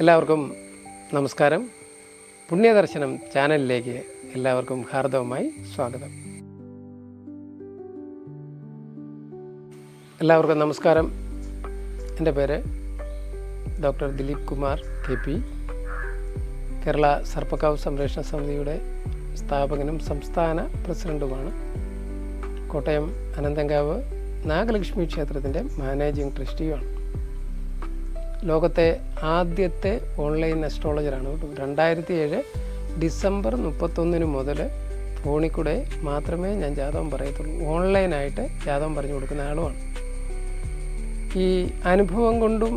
എല്ലാവർക്കും നമസ്കാരം. പുണ്യദർശനം ചാനലിലേക്ക് എല്ലാവർക്കും ഹാർദവമായി സ്വാഗതം. എല്ലാവർക്കും നമസ്കാരം. എന്റെ പേര് doctor Dileep Kumar K P. Kerala സർപ്പക്കാവ് സംരക്ഷണ സമിതിയുടെ സ്ഥാപകനും സംസ്ഥാന പ്രസിഡന്റുമാണ് കോട്ടയം അനന്തങ്കാവ് നാഗലക്ഷ്മി ക്ഷേത്രത്തിന്റെ മാനേജിംഗ് ട്രസ്റ്റിയുമാണ്. ലോകത്തെ ആദ്യത്തെ ഓൺലൈൻ അസ്ട്രോളജറാണ് കേട്ടോ. രണ്ടായിരത്തി ഏഴ് ഡിസംബർ മുപ്പത്തൊന്നിന് മുതൽ ഫോണിൽ കൂടെ മാത്രമേ ഞാൻ ജാതകം പറയത്തുള്ളൂ. ഓൺലൈനായിട്ട് ജാതകം പറഞ്ഞു കൊടുക്കുന്ന ആളുമാണ്. ഈ അനുഭവം കൊണ്ടും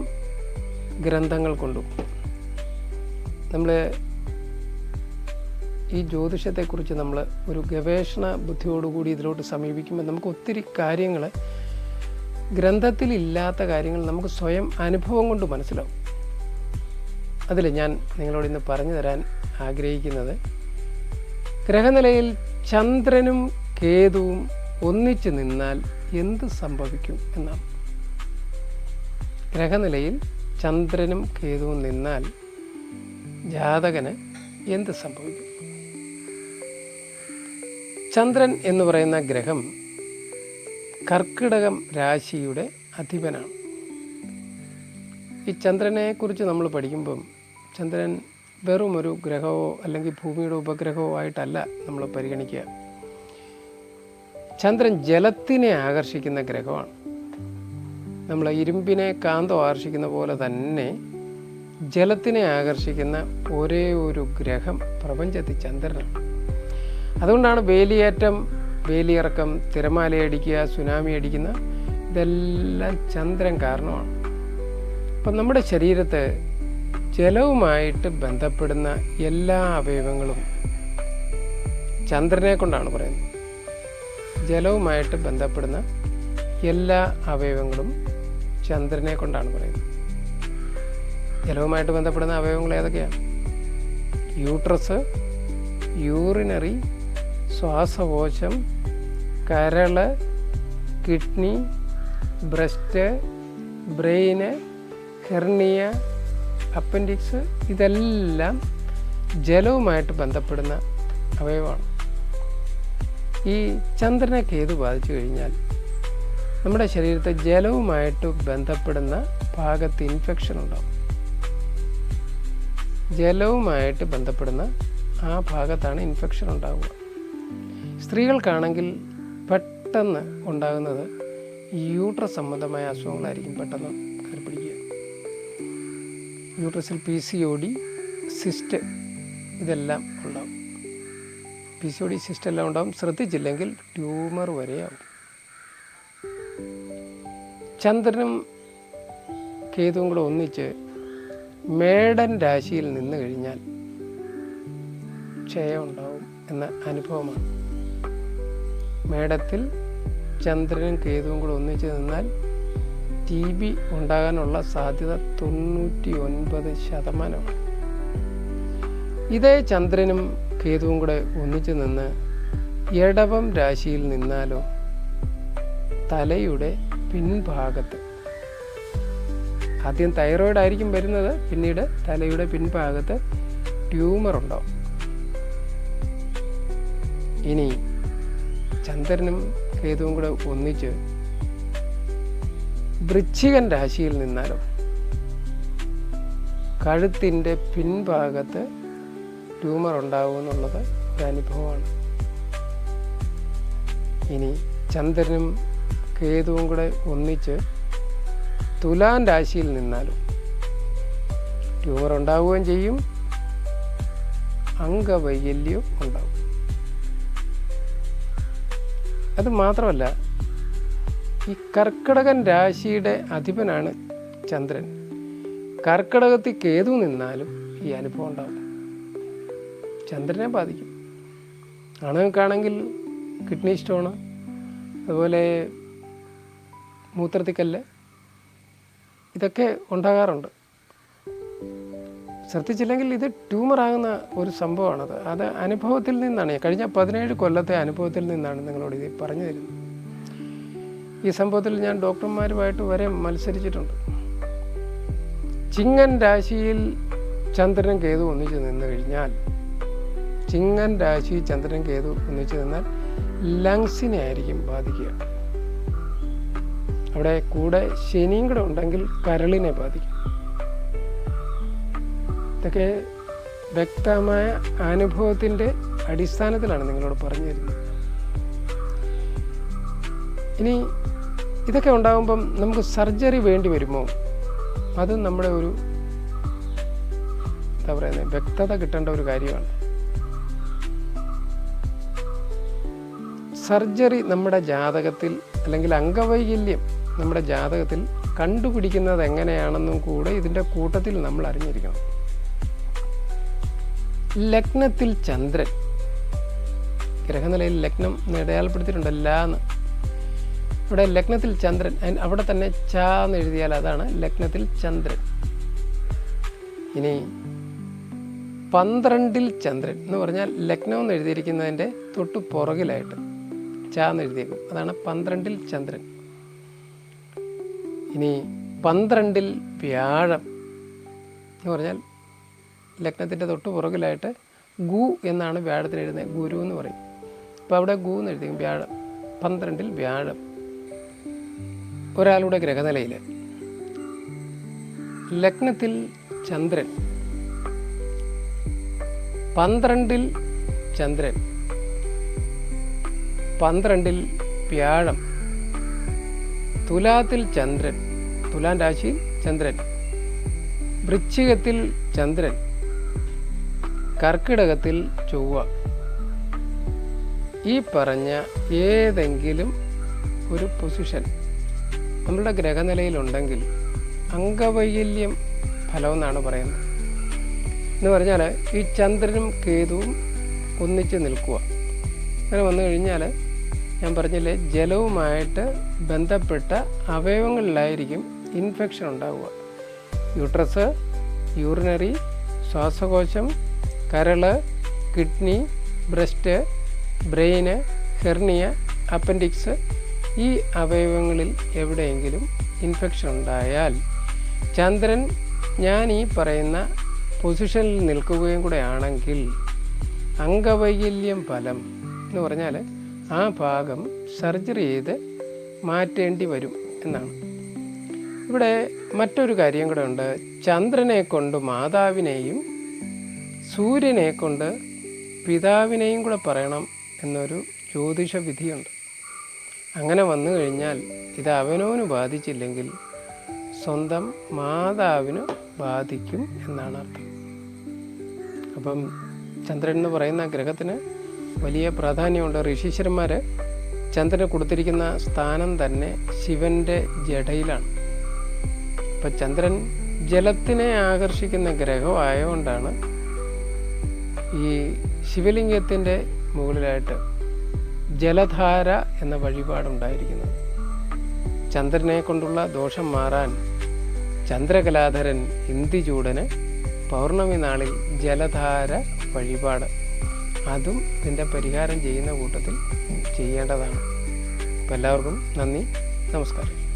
ഗ്രന്ഥങ്ങൾ കൊണ്ടും നമ്മൾ ഈ ജ്യോതിഷത്തെക്കുറിച്ച് നമ്മൾ ഒരു ഗവേഷണ ബുദ്ധിയോടുകൂടി ഇതിലോട്ട് സമീപിക്കുമ്പോൾ നമുക്ക് ഒത്തിരി കാര്യങ്ങൾ ഗ്രന്ഥത്തിലില്ലാത്ത കാര്യങ്ങൾ നമുക്ക് സ്വയം അനുഭവം കൊണ്ട് മനസ്സിലാവും. അതിൽ ഞാൻ നിങ്ങളോട് ഇന്ന് പറഞ്ഞു തരാൻ ആഗ്രഹിക്കുന്നത് ഗ്രഹനിലയിൽ ചന്ദ്രനും കേതുവും ഒന്നിച്ചു നിന്നാൽ എന്ത് സംഭവിക്കും എന്നാണ്. ഗ്രഹനിലയിൽ ചന്ദ്രനും കേതുവും നിന്നാൽ ജാതകന് എന്ത് സംഭവിക്കും? ചന്ദ്രൻ എന്ന് പറയുന്ന ഗ്രഹം കർക്കിടകം രാശിയുടെ അധിപനാണ്. ഈ ചന്ദ്രനെ കുറിച്ച് നമ്മൾ പഠിക്കുമ്പം ചന്ദ്രൻ വെറും ഒരു ഗ്രഹമോ അല്ലെങ്കിൽ ഭൂമിയുടെ ഉപഗ്രഹമോ ആയിട്ടല്ല നമ്മൾ പരിഗണിക്കുക. ചന്ദ്രൻ ജലത്തിനെ ആകർഷിക്കുന്ന ഗ്രഹമാണ്. നമ്മൾ ഇരുമ്പിനെ കാന്തം ആകർഷിക്കുന്ന പോലെ തന്നെ ജലത്തിനെ ആകർഷിക്കുന്ന ഒരേ ഒരു ഗ്രഹം പ്രപഞ്ചത്തിൽ ചന്ദ്രനാണ്. അതുകൊണ്ടാണ് വേലിയേറ്റം വേലിയിറക്കം തിരമാലയടിക്കുക സുനാമി അടിക്കുന്ന ഇതെല്ലാം ചന്ദ്രൻ കാരണമാണ്. അപ്പം നമ്മുടെ ശരീരത്ത് ജലവുമായിട്ട് ബന്ധപ്പെടുന്ന എല്ലാ അവയവങ്ങളും ചന്ദ്രനെ കൊണ്ടാണ് പറയുന്നത്. ജലവുമായിട്ട് ബന്ധപ്പെടുന്ന എല്ലാ അവയവങ്ങളും ചന്ദ്രനെ കൊണ്ടാണ് പറയുന്നത്. ജലവുമായിട്ട് ബന്ധപ്പെടുന്ന അവയവങ്ങൾ ഏതൊക്കെയാണ്? യൂട്രസ് യൂറിനറി ശ്വാസകോശം കരൾ kidney breast brain hernia appendix ഇതെല്ലാം ജലവുമായിട്ട് ബന്ധപ്പെടുന്ന അവയവമാണ്. ഈ ചന്ദ്രനെ കേതു ബാധിച്ചു കഴിഞ്ഞാൽ നമ്മുടെ ശരീരത്തെ ജലവുമായിട്ട് ബന്ധപ്പെടുന്ന ഭാഗത്ത് ഇൻഫെക്ഷൻ ഉണ്ടാവും. ജലവുമായിട്ട് ബന്ധപ്പെടുന്ന ആ ഭാഗത്താണ് ഇൻഫെക്ഷൻ ഉണ്ടാവുക. സ്ത്രീകൾക്കാണെങ്കിൽ പെട്ടെന്ന് ഉണ്ടാകുന്നത് യൂട്രസ് സംബന്ധമായ അസുഖങ്ങളായിരിക്കും പെട്ടെന്ന് കയറി പിടിക്കുക യൂട്രസിൽ P C O D cyst ഇതെല്ലാം ഉണ്ടാകും P C O D cyst എല്ലാം ഉണ്ടാകും ശ്രദ്ധിച്ചില്ലെങ്കിൽ ട്യൂമർ വരെയാവും ചന്ദ്രനും കേതുവും കൂടെ ഒന്നിച്ച് മേടൻ രാശിയിൽ നിന്ന് കഴിഞ്ഞാൽ ക്ഷയം ഉണ്ടാവും എന്ന അനുഭവമാണ്. മേടത്തിൽ ചന്ദ്രനും കേതുവും കൂടെ ഒന്നിച്ച് നിന്നാൽ ടി ബി ഉണ്ടാകാനുള്ള സാധ്യത തൊണ്ണൂറ്റി ഒൻപത് ശതമാനമാണ് ഇതേ ചന്ദ്രനും കേതുവും കൂടെ ഒന്നിച്ച് നിന്ന് എടവം രാശിയിൽ നിന്നാലോ തലയുടെ പിൻഭാഗത്ത്. ആദ്യം തൈറോയിഡ് ആയിരിക്കും വരുന്നത് പിന്നീട് തലയുടെ പിൻഭാഗത്ത് ട്യൂമർ ഉണ്ടാവും ഇനി ചന്ദ്രനും കേതുവും കൂടെ ഒന്നിച്ച് വൃശ്ചികൻ രാശിയിൽ നിന്നാലോ കഴുത്തിന്റെ പിൻഭാഗത്ത് ട്യൂമർ ഉണ്ടാവും എന്നുള്ളത് ഒരു അനുഭവമാണ്. ഇനി ചന്ദ്രനും കേതുവും കൂടെ ഒന്നിച്ച് തുലാൻ രാശിയിൽ നിന്നാലും ട്യൂമർ ഉണ്ടാവുകയും ചെയ്യും അംഗവൈകല്യവും ഉണ്ടാവും. അത് മാത്രമല്ല ഈ കർക്കിടകൻ രാശിയുടെ അധിപനാണ് ചന്ദ്രൻ. കർക്കിടകത്തിൽ കേതു നിന്നാലും ഈ അനുഭവം ഉണ്ടാവും. ചന്ദ്രനെ ബാധിക്കും. അണുങ്ങൾക്കാണെങ്കിൽ കിഡ്നി സ്റ്റോണ് അതുപോലെ മൂത്രത്തിക്കല്ല് ഇതൊക്കെ ഉണ്ടാകാറുണ്ട്. ശ്രദ്ധിച്ചില്ലെങ്കിൽ ഇത് ട്യൂമർ ആകുന്ന ഒരു സംഭവമാണത്. അത് അനുഭവത്തിൽ നിന്നാണ്. കഴിഞ്ഞ പതിനേഴ് കൊല്ലത്തെ അനുഭവത്തിൽ നിന്നാണ് നിങ്ങളോട് ഇത് പറഞ്ഞു തരുന്നത് ഈ സംഭവത്തിൽ ഞാൻ ഡോക്ടർമാരുമായിട്ട് വരെ മത്സരിച്ചിട്ടുണ്ട്. ചിങ്ങൻ രാശിയിൽ ചന്ദ്രൻ കേതു ഒന്നിച്ച് നിന്ന് കഴിഞ്ഞാൽ ചിങ്ങൻ രാശി ചന്ദ്രൻ കേതു ഒന്നിച്ച് നിന്നാൽ ലങ്സിനെ ആയിരിക്കും ബാധിക്കുക. അവിടെ കൂടെ ശനിയും കൂടെ ഉണ്ടെങ്കിൽ കരളിനെ ബാധിക്കും. ഇതൊക്കെ വ്യക്തമായ അനുഭവത്തിന്റെ അടിസ്ഥാനത്തിലാണ് നിങ്ങളോട് പറഞ്ഞു തരുന്നത് ഇനി ഇതൊക്കെ ഉണ്ടാകുമ്പം നമുക്ക് സർജറി വേണ്ടി വരുമോ? അത് നമ്മുടെ ഒരു എന്താ പറയുന്നത് വ്യക്തത കിട്ടേണ്ട ഒരു കാര്യമാണ്. സർജറി നമ്മുടെ ജാതകത്തിൽ അല്ലെങ്കിൽ അംഗവൈകല്യം നമ്മുടെ ജാതകത്തിൽ കണ്ടുപിടിക്കുന്നത് എങ്ങനെയാണെന്നും കൂടെ ഇതിന്റെ കൂട്ടത്തിൽ നമ്മൾ അറിഞ്ഞിരിക്കണം. ലഗ്നത്തിൽ ചന്ദ്രൻ. ഗ്രഹനിലയിൽ ലഗ്നം അടയാളപ്പെടുത്തിയിട്ടുണ്ട് ലാന്ന്. ഇവിടെ ലഗ്നത്തിൽ ചന്ദ്രൻ അവിടെ തന്നെ ച എന്ന് എഴുതിയാൽ അതാണ് ലഗ്നത്തിൽ ചന്ദ്രൻ. ഇനി പന്ത്രണ്ടിൽ ചന്ദ്രൻ എന്ന് പറഞ്ഞാൽ ലഗ്നം എന്ന് എഴുതിയിരിക്കുന്നതിന്റെ തൊട്ട് പുറകിലായിട്ട് ച എന്ന് എഴുതിയേക്കും. അതാണ് പന്ത്രണ്ടിൽ ചന്ദ്രൻ. ഇനി പന്ത്രണ്ടിൽ വ്യാഴം എന്ന് പറഞ്ഞാൽ ലഗ്നത്തിന്റെ തൊട്ട് പുറകിലായിട്ട് ഗു എന്നാണ് വ്യാഴത്തിന് എഴുതുന്നത് ഗുരു എന്ന് പറയും. അപ്പോൾ അവിടെ ഗു എന്ന് എഴുതി വ്യാഴം. പന്ത്രണ്ടിൽ വ്യാഴം. ഒരാളുടെ ഗ്രഹനിലയിൽ ലഗ്നത്തിൽ ചന്ദ്രൻ. പന്ത്രണ്ടിൽ ചന്ദ്രൻ. പന്ത്രണ്ടിൽ വ്യാഴം. തുലാത്തിൽ ചന്ദ്രൻ. തുലാൻ രാശിയിൽ ചന്ദ്രൻ. വൃശ്ചികത്തിൽ ചന്ദ്രൻ. കർക്കിടകത്തിൽ ചൊവ്വ. ഈ പറഞ്ഞ ഏതെങ്കിലും ഒരു പൊസിഷൻ നമ്മളുടെ ഗ്രഹനിലയിലുണ്ടെങ്കിൽ അംഗവൈകല്യം ഫലം എന്നാണ് പറയുന്നത്. എന്ന് പറഞ്ഞാൽ ഈ ചന്ദ്രനും കേതുവും ഒന്നിച്ച് നിൽക്കുക. അങ്ങനെ വന്നു കഴിഞ്ഞാൽ ഞാൻ പറഞ്ഞില്ലേ ജലവുമായിട്ട് ബന്ധപ്പെട്ട അവയവങ്ങളിലായിരിക്കും ഇൻഫെക്ഷൻ ഉണ്ടാവുക. യൂട്രസ് യൂറിനറി ശ്വാസകോശം കരൾ kidney breast brain hernia appendix ഈ അവയവങ്ങളിൽ എവിടെയെങ്കിലും ഇൻഫെക്ഷൻ ഉണ്ടായാൽ ചന്ദ്രൻ ഞാൻ ഈ പറയുന്ന പൊസിഷനിൽ നിൽക്കുകയും കൂടെ ആണെങ്കിൽ അംഗവൈകല്യം ഫലം എന്ന് പറഞ്ഞാൽ ആ ഭാഗം സർജറി ചെയ്ത് മാറ്റേണ്ടി വരും എന്നാണ്. ഇവിടെ മറ്റൊരു കാര്യം കൂടെ ഉണ്ട്. ചന്ദ്രനെ കൊണ്ട് മാതാവിനെയും സൂര്യനെ കൊണ്ട് പിതാവിനെയും കൂടെ പറയണം എന്നൊരു ജ്യോതിഷ വിധിയുണ്ട് അങ്ങനെ വന്നു കഴിഞ്ഞാൽ ഇത് അവനോന് ബാധിച്ചില്ലെങ്കിൽ സ്വന്തം മാതാവിന് ബാധിക്കും എന്നാണ് അർത്ഥം. അപ്പം ചന്ദ്രൻ എന്ന് പറയുന്ന ഗ്രഹത്തിന് വലിയ പ്രാധാന്യമുണ്ട്. ഋഷീശ്വരന്മാർ ചന്ദ്രന് കൊടുത്തിരിക്കുന്ന സ്ഥാനം തന്നെ ശിവന്റെ ജടയിലാണ്. അപ്പം ചന്ദ്രൻ ജലത്തിനെ ആകർഷിക്കുന്ന ഗ്രഹമായതുകൊണ്ടാണ് ഈ ശിവലിംഗത്തിന്റെ മുകളിലായിട്ട് ജലധാര എന്ന വഴിപാടുണ്ടായിരിക്കുന്നത്. ചന്ദ്രനെ കൊണ്ടുള്ള ദോഷം മാറാൻ ചന്ദ്രകലാധരൻ ഇന്ദിചൂടന് പൗർണമി നാളിൽ ജലധാര വഴിപാട്. അതും ഇതിന്റെ പരിഹാരം ചെയ്യുന്ന കൂട്ടത്തിൽ ചെയ്യേണ്ടതാണ്. അപ്പോൾ എല്ലാവർക്കും നന്ദി നമസ്കാരം.